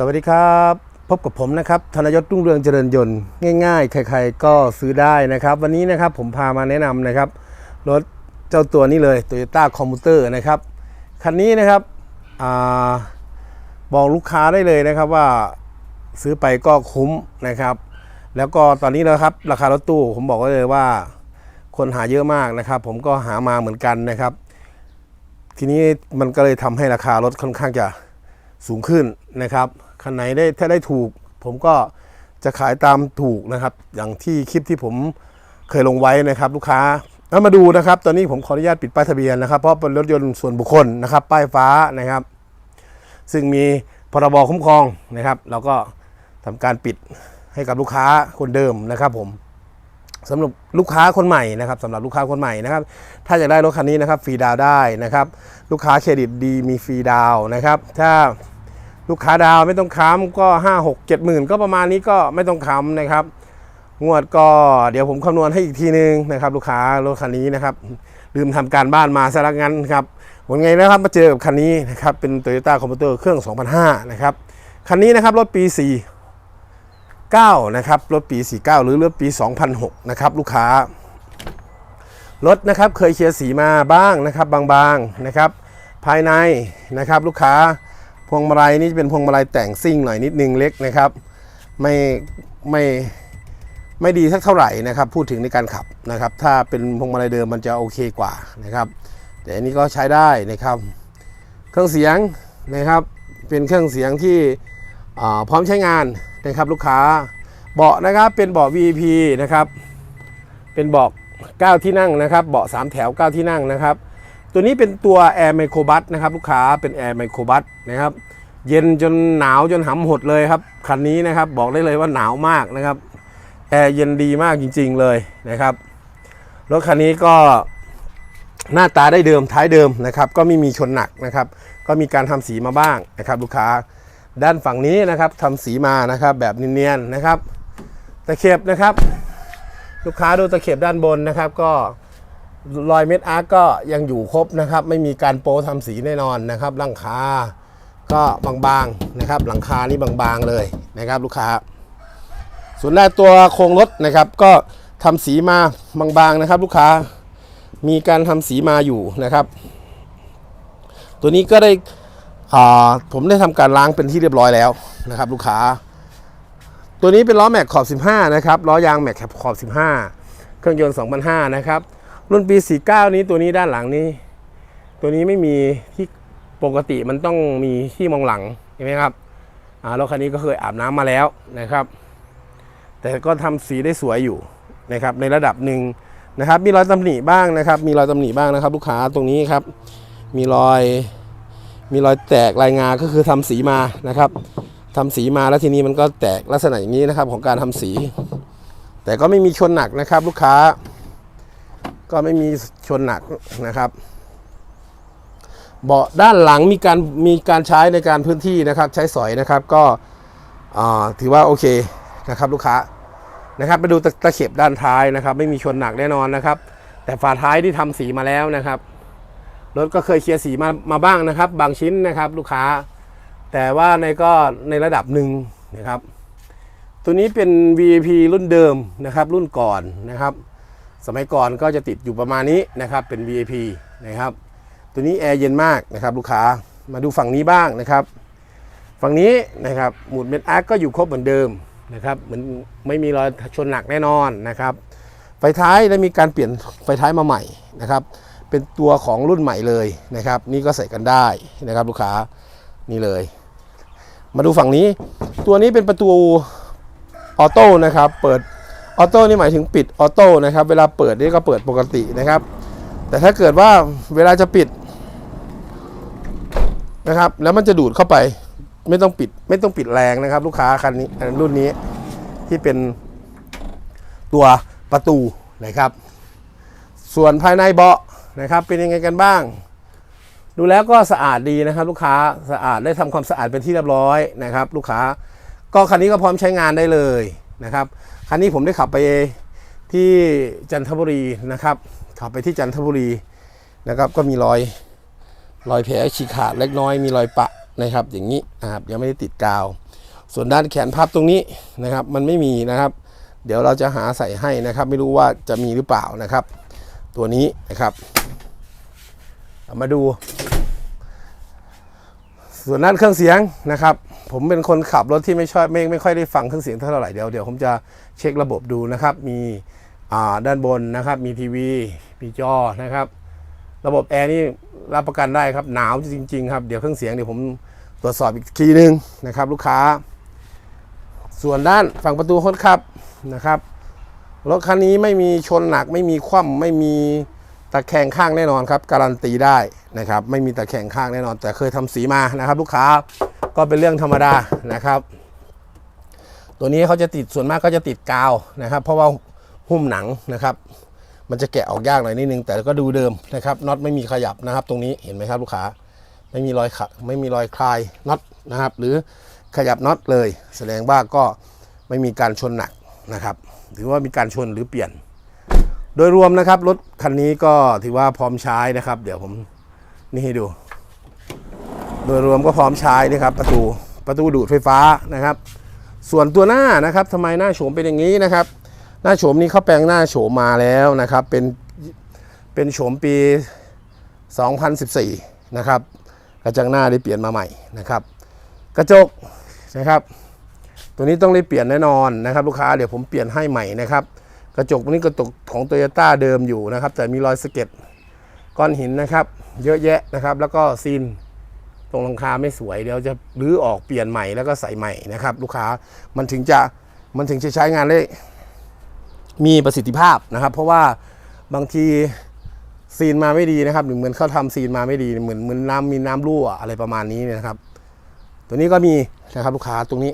สวัสดีครับ พบกับผมนะครับธนยศรุ่งเรืองเจริญยนต์ง่าย ๆ ใครๆก็ซื้อได้นะครับ วันนี้นะครับผมพามาแนะนำนะครับ รถเจ้าตัวนี้เลย Toyota c o m m u t e r นะครับ คันนี้นะครับอบอกลูกค้าได้เลยนะครับว่าซื้อไปก็คุ้มนะครับ แล้วก็ตอนนี้นะครับ ราคารถตู้ผมบอกไว้เลยว่า คนหาเยอะมากนะครับ ผมก็หามาเหมือนกันนะครับ ทีนี้มันก็เลยทำให้ราคารถค่อนข้างจะ สูงขึ้นนะครับคันไหนได้ถ้าได้ถูก ผมก็จะขายตามถูกนะครับ อย่างที่คลิปที่ผมเคยลงไว้นะครับลูกค้าแล้วมาดูนะครับ ตอนนี้ผมขออนุญาตปิดป้ายทะเบียนนะครับเพราะเป็นรถยนต์ส่วนบุคคลนะครับ ป้ายฟ้านะครับ ซึ่งมีพรบคุ้มครองนะครับ เราก็ทำการปิดให้กับลูกค้าคนเดิมนะครับผม สำหรับลูกค้าคนใหม่นะครับสำหรับลูกค้าคนใหม่นะครับ ถ้าอยากได้รถคันนี้นะครับฟรีดาวได้นะครับ ลูกค้าเครดิตดีมีฟรีดาวนะครับ ถ้าลูกค้าดาวไม่ต้องค้ำก็ 5 6 7หมื่นก็ประมาณนี้ก็ไม่ต้องค้ำนะครับ งวดก็เดี๋ยวผมคำนวณให้อีกทีนึงนะครับ ลูกค้ารถคันนี้นะครับ ลืมทำการบ้านมาซะละงั้นครับวันไงนะครับมาเจอกับคันนี้นะครับเป็น Toyota c o m p u t e r เครื่อง 2005 นะครับคันนี้นะครับรถปี 4 9 นะครับรถปี 49 หรือรถปี 2006 นะครับลูกค้ารถนะครับเคยเคลียร์สีมาบ้างนะครับบางๆนะครับภายในนะครับลูกค้าพวงมาลัยนี่จะเป็นพวงมาลัยแต่งซิ่งหน่อยนิดนึงเล็กนะครับไม่ไม่ไม่ดีสักเท่าไหร่นะครับพูดถึงในการขับนะครับถ้าเป็นพวงมาลัยเดิมมันจะโอเคกว่านะครับแต่อันนี้ก็ใช้ได้นะครับเครื่องเสียงนะครับเป็นเครื่องเสียงที่พร้อมใช้งานนะครับลูกค้าเบาะนะครับเป็นเบาะ VIP นะครับเป็นเบาะ9ที่นั่งนะครับเบาะ3แถว 9 ที่นั่งนะครับ ตัวนี้เป็นตัว Air Micro Bus นะครับลูกค้าเป็น Air Micro Bus นะครับเย็นจนหนาวจนหำหดเลยครับคันนี้นะครับบอกได้เลยว่าหนาวมากนะครับแอร์เย็นดีมากจริง ๆเลยนะครับรถคันนี้ก็หน้าตาได้เดิมท้ายเดิมนะครับ ก็ไม่มีชนหนักนะครับ ก็มีการทำสีมาบ้างนะครับ ลูกค้า ด้านฝั่งนี้นะครับทำสีมานะครับแบบเนียนๆนะครับ ตะเข็บนะครับ ลูกค้าดูตะเข็บด้านบนนะครับ ก็รอยเม็ดอาร์ก็ยังอยู่ครบนะครับ ไม่มีการโป้ทำสีแน่นอนนะครับหลังคาก็บางๆนะครับ หลังคานี่บางๆเลยนะครับ ลูกค้า ส่วนด้าตัวโครงรถนะครับ ก็ทำสีมาบางๆนะครับ ลูกค้ามีการทำสีมาอยู่นะครับ ตัวนี้ก็ได้ ผมได้ทำการล้างเป็นที่เรียบร้อยแล้วนะครับลูกค้า ตัวนี้เป็นล้อแม็กขอบ 15 นะครับล้อยางแม็กขอบ 15 เครื่องยนต์2005 นะครับ รุ่นปี 49 นี้ตัวนี้ด้านหลังนี้ ตัวนี้ไม่มีที่ปกติมันต้องมีที่มองหลังใช่ไหมครับรถคันนี้ก็เคยอาบน้ำมาแล้วนะครับ แต่ก็ทำสีได้สวยอยู่นะครับในระดับหนึ่งนะครับ มีรอยตำหนิบ้างนะครับ มีรอยตำหนิบ้างนะครับ ลูกค้าตรงนี้ครับ มีรอย มีรอยแตกลายงาก็คือทำสีมานะครับทำสีมาแล้วทีนี้มันก็แตกลักษณะอย่างนี้นะครับของการทำสี แต่ก็ไม่มีชนหนักนะครับ ลูกค้า ก็ไม่มีชนหนักนะครับเบาะด้านหลังมีการมีการใช้ในการพื้นที่นะครับ ใช้สอยนะครับก็ถือว่าโอเคนะครับลูกค้านะครับไปดูตะตะเข็บด้านท้ายนะครับ ไม่มีชนหนักแน่นอนนะครับ แต่ฝาท้ายที่ทำสีมาแล้วนะครับ รถก็เคยเคลียร์สีมามาบ้างนะครับ บางชิ้นนะครับลูกค้า แต่ว่าในก็ในระดับหนึ่งนะครับ ตัวนี้เป็น VIP รุ่นเดิมนะครับ รุ่นก่อนนะครับ สมัยก่อนก็จะติดอยู่ประมาณนี้นะครับ เป็น VIP นะครับ ตัวนี้แอร์เย็นมากนะครับ ลูกค้ามาดูฝั่งนี้บ้างนะครับ ฝั่งนี้นะครับหมุดเม็ดอาร์ก็อยู่ครบเหมือนเดิมนะครับเหมือนไม่มีรอยชนหนักแน่นอนนะครับ ไฟท้ายได้มีการเปลี่ยนไฟท้ายมาใหม่นะครับ เป็นตัวของรุ่นใหม่เลยนะครับ นี่ก็ใส่กันได้นะครับลูกค้านี่เลย มาดูฝั่งนี้ ตัวนี้เป็นประตูออโต้นะครับเปิดออโต้นี่หมายถึงปิดออโต้นะครับเวลาเปิดนี่ก็เปิดปกตินะครับ แต่ถ้าเกิดว่าเวลาจะปิดนะครับแล้วมันจะดูดเข้าไปไม่ต้องปิดไม่ต้องปิดแรงนะครับ ลูกค้าคันนี้รุ่นนี้ที่เป็นตัวประตูนะครับ ส่วนภายในเบาะ นะครับ เป็นยังไงกันบ้าง ดูแล้วก็สะอาดดีนะครับ ลูกค้าสะอาดได้ทำความสะอาดเป็นที่เรียบร้อยนะครับ ลูกค้าก็คันนี้ก็พร้อมใช้งานได้เลยนะครับคันนี้ผมได้ขับไปที่จันทบุรีนะครับ ขับไปที่จันทบุรีนะครับ ก็มีรอยรอยแผลฉีกขาดเล็กน้อยมีรอยปะนะครับ อย่างนี้นะครับยังไม่ได้ติดกาว ส่วนด้านแขนพับตรงนี้นะครับ มันไม่มีนะครับ เดี๋ยวเราจะหาใส่ให้นะครับ ไม่รู้ว่าจะมีหรือเปล่านะครับ ตัวนี้นะครับ มาดู ส่วนด้านเครื่องเสียงนะครับ ผมเป็นคนขับรถที่ไม่ชอบไม่ไม่ค่อยได้ฟังเครื่องเสียงเท่าไหร่เดี๋ยวเดี๋ยวผมจะเช็คระบบดูนะครับ มีด้านบนนะครับ มีทีวีมีจอนะครับ ระบบแอร์นี่รับประกันได้ครับหนาวจริง ๆ ครับเดี๋ยวเครื่องเสียงเดี๋ยวผมตรวจสอบอีกทีหนึ่งนะครับ ลูกค้า ส่วนด้านฝั่งประตูคนขับนะครับรถคันนี้ไม่มีชนหนักไม่มีคว่ำไม่มี ตะแคงข้างแน่นอนครับ การันตีได้นะครับ ไม่มีตะแคงข้างแน่นอน แต่เคยทำสีมานะครับ ลูกค้าก็เป็นเรื่องธรรมดานะครับ ตัวนี้เขาจะติดส่วนมากก็จะติดกาวนะครับ เพราะว่าหุ้มหนังนะครับ มันจะแกะออกยากหน่อยนิดนึง แต่ก็ดูเดิมนะครับน็อตไม่มีขยับนะครับ ตรงนี้เห็นไหมครับ ลูกค้าไม่มีรอยขะไม่มีรอยคลายน็อตนะครับ หรือขยับน็อตเลย แสดงว่าก็ไม่มีการชนหนักนะครับถือว่ามีการชนหรือเปลี่ยน โดยรวมนะครับรถคันนี้ก็ถือว่าพร้อมใช้นะครับ เดี๋ยวผมนี่ให้ดู โดยรวมก็พร้อมใช้นะครับ ประตูประตูดูดไฟฟ้านะครับ ส่วนตัวหน้านะครับทำไมหน้าโฉมเป็นอย่างนี้นะครับ หน้าโฉมนี้เขาแปลงหน้าโฉมมาแล้วนะครับ เป็นเป็นโฉมปี 2014 นะครับกระจังหน้าได้เปลี่ยนมาใหม่นะครับ กระจกนะครับ ตัวนี้ต้องได้เปลี่ยนแน่นอนนะครับ ลูกค้าเดี๋ยวผมเปลี่ยนให้ใหม่นะครับ กระจกนี้กระจกของโตโยต้าเดิมอยู่นะครับ แต่มีรอยสะเก็ดก้อนหินนะครับ เยอะแยะนะครับ แล้วก็ซีนตรงหลังคาไม่สวยเดี๋ยวจะรื้อออกเปลี่ยนใหม่แล้วก็ใส่ใหม่นะครับ ลูกค้ามันถึงจะมันถึงจะใช้งานได้มีประสิทธิภาพนะครับ เพราะว่าบางทีซีนมาไม่ดีนะครับหรือเหมือนเขาทำซีนมาไม่ดีเหมือนเหมือนน้ำมีน้ำรั่วอะไรประมาณนี้เนี่ยนะครับ ตัวนี้ก็มีนะครับลูกค้าตรงนี้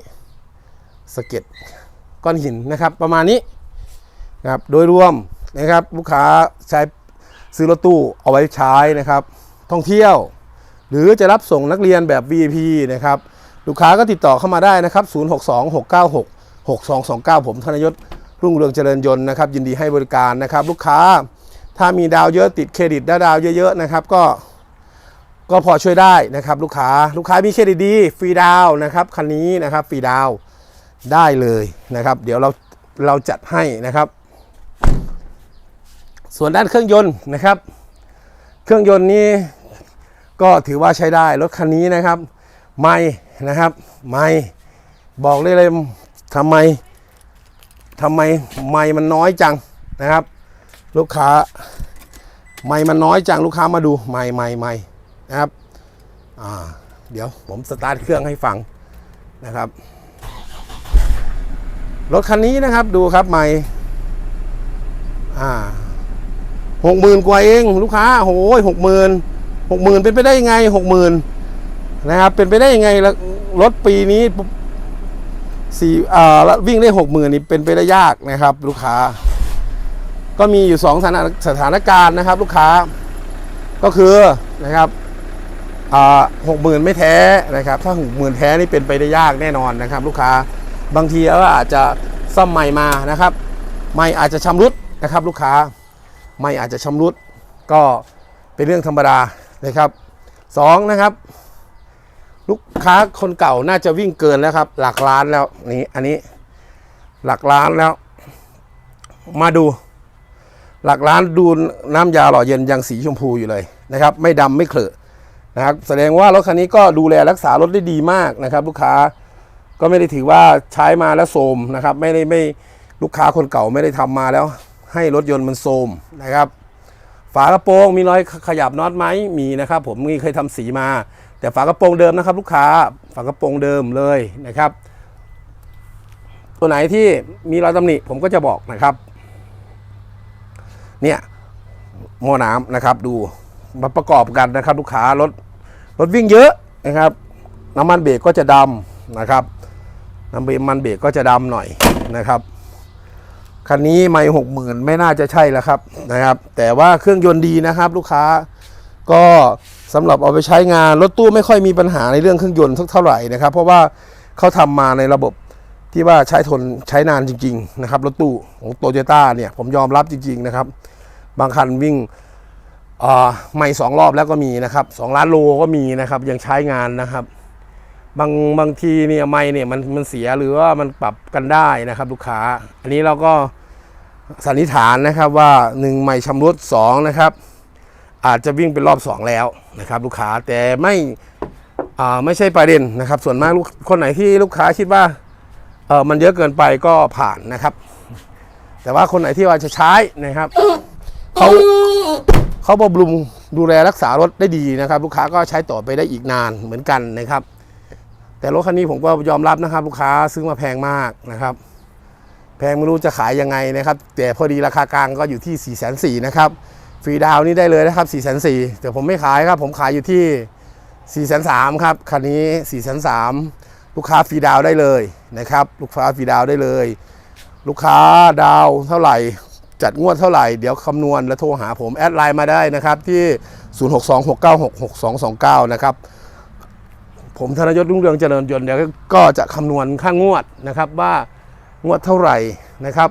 สะเก็ดก้อนหินนะครับ ประมาณนี้ นะครับโดยรวมนะครับลูกค้าใช้ซื้อรถตู้เอาไว้ใช้นะครับ ท่องเที่ยว หรือจะรับส่งนักเรียนแบบ VIP นะครับลูกค้าก็ติดต่อเข้ามาได้นะครับ 0626966229 ผมธนยศรุ่งเรืองเจริญยนต์นะครับ ยินดีให้บริการนะครับ ลูกค้าถ้ามีดาวเยอะติดเครดิตได้ดาวเยอะๆนะครับก็ก็พอช่วยได้นะครับลูกค้าลูกค้ามีเครดิตดีฟรีดาวนะครับคันนี้นะครับฟรีดาวได้เลยนะครับ เดี๋ยวเราเราจัดให้นะครับ ส่วนด้านเครื่องยนต์นะครับ เครื่องยนต์นี้ก็ถือว่าใช้ได้รถคันนี้นะครับ ไม่นะครับ ไม่บอกเลยเลยทำไมทำไมไม่มันน้อยจังนะครับ ลูกค้าไม่มันน้อยจังลูกค้ามาดูไม่ไม่ไม่นะครับอ่าเดี๋ยวผมสตาร์ทเครื่องให้ฟังนะครับรถคันนี้นะครับดูครับไม่อ่า หกหมื่นกว่าเองลูกค้าโอ้ยหกหมื่นหกหมื่นเป็นไปได้ยังไงหกหมื่นนะครับเป็นไปได้ยังไงล้วรถปีนี้สี่อ่าวิ่งได้หกหมื่นนี่เป็นไปได้ยากนะครับ ลูกค้า ก็มีอยู่สองสถานสถานการณ์นะครับ ลูกค้า ก็คือนะครับอ่าหกหมื่นไม่แท้นะครับ ถ้าหกหมื่นแท้นี่เป็นไปได้ยากแน่นอนนะครับ ลูกค้าบางทีก็อาจจะซ่อมใหม่มานะครับ ไม่อาจจะชำรุดนะครับ ลูกค้า ไม่อาจจะชำรุดก็เป็นเรื่องธรรมดานะครับสองนะครับ ลูกค้าคนเก่าน่าจะวิ่งเกินแล้วครับ หลักล้านแล้วนี่อันนี้หลักล้านแล้ว มาดู หลักล้านดูน้ำยาหล่อเย็นยังสีชมพูอยู่เลยนะครับ ไม่ดำไม่เคลอะนะครับแสดงว่ารถคันนี้ก็ดูแลรักษารถได้ดีมากนะครับ ลูกค้าก็ไม่ได้ถือว่าใช้มาแล้วโทรมนะครับ ไม่ได้ไม่ลูกค้าคนเก่าไม่ได้ทำมาแล้ว ให้รถยนต์มันโทมนะครับ ฝากระโปรงมีรอยขยับน็อตไหมมีนะครับ ผมมีเคยทำสีมา แต่ฝากระโปรงเดิมนะครับ ลูกค้าฝากระโปรงเดิมเลยนะครับ ตัวไหนที่มีรอยตำหนิผมก็จะบอกนะครับ เนี่ยหม้อน้ำนะครับดูมาประกอบกันนะครับ ลูกค้ารถรถวิ่งเยอะนะครับ น้ำมันเบรกก็จะดำนะครับน้ำมันเบรกก็จะดำหน่อยนะครับ คันนี้ไม่หกหมื่นไม่น่าจะใช่แล้วครับนะครับ แต่ว่าเครื่องยนต์ดีนะครับ ลูกค้าก็สำหรับเอาไปใช้งานรถตู้ไม่ค่อยมีปัญหาในเรื่องเครื่องยนต์สักเท่าไหร่นะครับ เพราะว่าเขาทำมาในระบบที่ว่าใช้ทนใช้นานจริง ๆ นะครับ รถตู้ของโตโยต้าเนี่ยผมยอมรับจริง ๆ นะครับ บางคันวิ่งอ่าไม่สองรอบแล้วก็มีนะครับสองล้านโลก็มีนะครับยังใช้งานนะครับ บางบางทีเนี่ยไม่เนี่ยมันมันเสียหรือว่ามันปรับกันได้นะครับ ลูกค้า อันนี้เราก็สันนิษฐานนะครับว่าหนึ่งไม่ชำรุดสองนะครับ อาจจะวิ่งเป็นรอบสองแล้วนะครับ ลูกค้าแต่ไม่อ่าไม่ใช่ประเด็นนะครับ ส่วนมากคนไหนที่ลูกค้าคิดว่าเออมันเยอะเกินไปก็ผ่านนะครับ แต่ว่าคนไหนที่ว่าจะใช้นะครับเขาเขาบำรุงดูแลรักษารถได้ดีนะครับ ลูกค้าก็ใช้ต่อไปได้อีกนานเหมือนกันนะครับ แต่รถคันนี้ผมก็ยอมรับนะครับ ลูกค้าซื้อมาแพงมากนะครับ แพงไม่รู้จะขายยังไงนะครับ แต่พอดีราคากลางก็อยู่ที่4ี่แสนสี่นะครับฟรีดาวนี่ได้เลยนะครับ4ี่แสนสี่แต่ผมไม่ขายครับ ผมขายอยู่ที่4ี่แสนสามครับคันนี้4ี่แสนสามลูกค้าฟรีดาวได้เลยนะครับ ลูกค้าฟรีดาวได้เลย ลูกค้าดาวเท่าไหร่จัดงวดเท่าไหร่ เดี๋ยวคำนวณแล้วโทรหาผม แอดไลน์มาได้นะครับที่ 0626966229 นะครับ ผมธนยศรุ่งเรืองเจริญยนต์เดี๋ยก็จะคำนวณค่างวดนะครับว่างวดเท่าไหร่นะครับ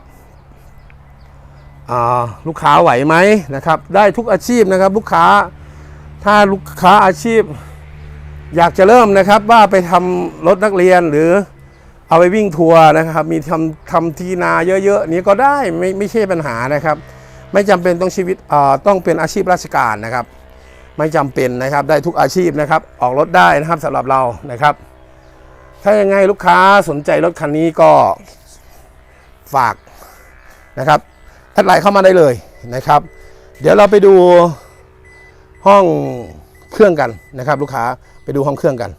ลูกค้าไหวไหมนะครับ ได้ทุกอาชีพนะครับ ลูกค้าถ้าลูกค้าอาชีพ อยากจะเริ่มนะครับว่าไปทำรถนักเรียนหรือเอาไปวิ่งทัวร์นะครับ มีทำทำทีนาเยอะๆนี้ก็ได้ไม่ไม่ใช่ปัญหานะครับ ไม่จำเป็นต้องชีวิตต้องเป็นอาชีพราชการนะครับ ไม่จำเป็นนะครับได้ทุกอาชีพนะครับ ออกรถได้นะครับสำหรับเรานะครับ ถ้ายังไงลูกค้าสนใจรถคันนี้ก็ฝากนะครับแอดไลน์เข้ามาได้เลยนะครับ เดี๋ยวเราไปดูห้องเครื่องกันนะครับ ลูกค้าไปดูห้องเครื่องกัน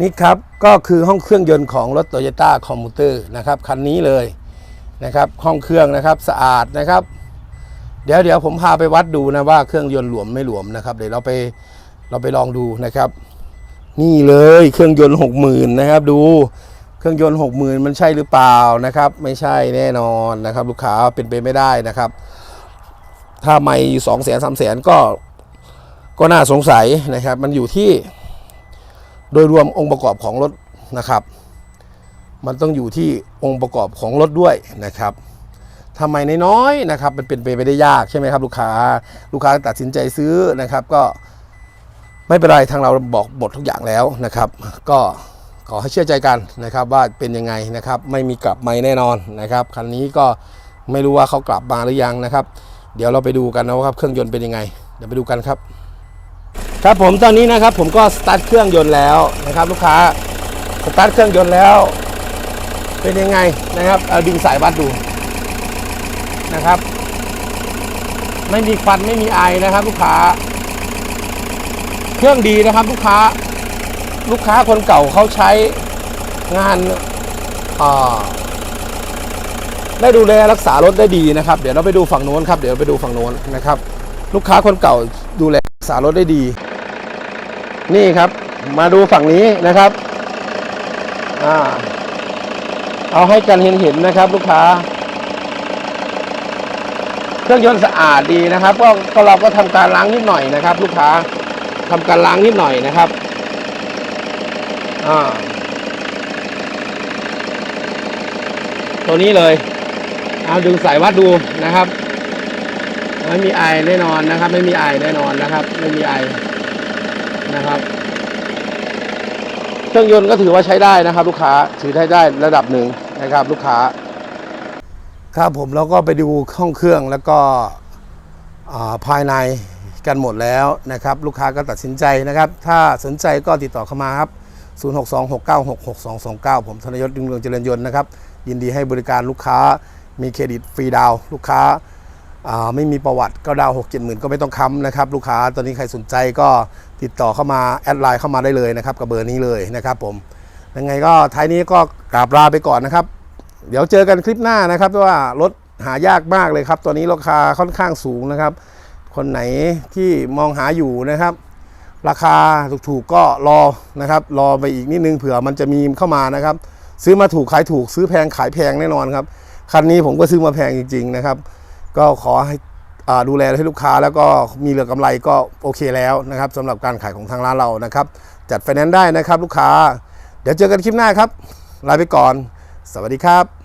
นี่ครับก็คือห้องเครื่องยนต์ของรถ Toyota c o m m u t e r นะครับคันนี้เลยนะครับ ห้องเครื่องนะครับสะอาดนะครับ เดี๋ยวเดี๋ยวผมพาไปวัดดูนะว่าเครื่องยนต์หลวมไม่หลวมนะครับ เดี๋ยวเราไปเราไปลองดูนะครับ นี่เลยเครื่องยนต์หกหมื่นนะครับดูเครื่องยนต์หกหมื่นมันใช่หรือเปล่านะครับ ไม่ใช่แน่นอนนะครับ ลูกค้าเป็นไปไม่ได้นะครับ ถ้าไม่สองแสนสามแสนก็ก็น่าสงสัยนะครับ มันอยู่ที่โดยรวมองค์ประกอบของรถนะครับ มันต้องอยู่ที่องค์ประกอบของรถด้วยนะครับ ทำไมน้อยๆนะครับ มันเป็นไปไม่ได้ยากใช่ไหมครับลูกค้า ลูกค้าตัดสินใจซื้อนะครับ ก็ไม่เป็นไรทางเราบอกบททุกอย่างแล้วนะครับ ก็ขอให้เชื่อใจกันนะครับ ว่าเป็นยังไงนะครับ ไม่มีกลับไม่แน่นอนนะครับคันนี้ก็ไม่รู้ว่าเขากลับมาหรือยังนะครับ เดี๋ยวเราไปดูกันนะครับ เครื่องยนต์เป็นยังไง เดี๋ยวไปดูกันครับ ครับผมตอนนี้นะครับ ผมก็สตาร์ทเครื่องยนต์แล้วนะครับ ลูกค้าสตาร์ทเครื่องยนต์แล้ว เป็นยังไงนะครับเอาดึงสายวัดดู นะครับ ไม่มีควันไม่มีไอนะครับ ลูกค้า เครื่องดีนะครับ ลูกค้า ลูกค้าคนเก่าเขาใช้งานได้ดูแลรักษารถได้ดีนะครับ เดี๋ยวเราไปดูฝั่งโน้นครับ เดี๋ยวไปดูฝั่งโน้นนะครับ ลูกค้าคนเก่าดูแลรักษารถได้ดี นี่ครับ มาดูฝั่งนี้นะครับ อ่าเอาให้กันเห็นเห็นนะครับ ลูกค้า เครื่องยนต์สะอาดดีนะครับก็ก็เราก็ทำการล้างนิดหน่อยนะครับ ลูกค้าทำการล้างนิดหน่อยนะครับอ่าตัวนี้เลย เอาดึงสายวัดดูนะครับ ไม่มีไอแน่นอนนะครับ ไม่มีไอแน่นอนนะครับ ไม่มีไอนะครับ เครื่องยนต์ก็ถือว่าใช้ได้นะครับ ลูกค้าถือได้ได้ระดับหนึ่งนะครับ ลูกค้า ครับผมเราก็ไปดูห้องเครื่องแล้วก็ภายในกันหมดแล้วนะครับ ลูกค้าก็ตัดสินใจนะครับ ถ้าสนใจก็ติดต่อเข้ามาครับ 0626966229 ผมธนยศดึงเรืองเจริญยนต์นะครับ ยินดีให้บริการลูกค้ามีเครดิตฟรีดาวลูกค้าาไม่มีประวัติก็ดาวหกเจ็ดหมื่นก็ไม่ต้องค้ำนะครับ ลูกค้าตอนนี้ใครสนใจก็ติดต่อเข้ามาแอดไลน์เข้ามาได้เลยนะครับกับเบอร์นี้เลยนะครับผมยังไงก็ท้ายนี้ก็กราบลาไปก่อนนะครับ เดี๋ยวเจอกันคลิปหน้านะครับว่ารถหายากมากเลยครับ ตัวนี้ราคาค่อนข้างสูงนะครับ คนไหนที่มองหาอยู่นะครับ ราคาถูกๆก็รอนะครับ รอไปอีกนิดนึงเผื่อมันจะมีเข้ามานะครับ ซื้อมาถูกขายถูกซื้อแพงขายแพงแน่นอนครับคันนี้ผมก็ซื้อมาแพงจริง ๆนะครับ ก็ขอให้ดูแลให้ลูกค้าแล้วก็มีเหลือกำไรก็โอเคแล้วนะครับสำหรับการขายของทางร้านเรานะครับ จัดไฟแนนซ์ได้นะครับลูกค้า เดี๋ยวเจอกันคลิปหน้าครับลาไปก่อน สวัสดีครับ